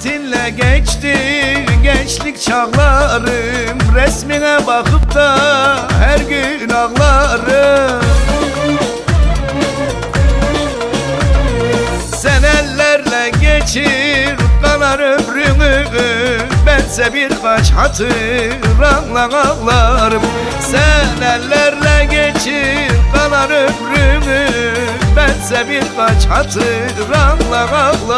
Hasretinle geçti gençlik çağlarım. Resmine bakıp da her gün ağlarım. Senelerle geçir kanar ömrümü. Bense birkaç hatıranla ağlarım. Senelerle geçir kanar ömrümü. Bense birkaç hatıranla ağlarım.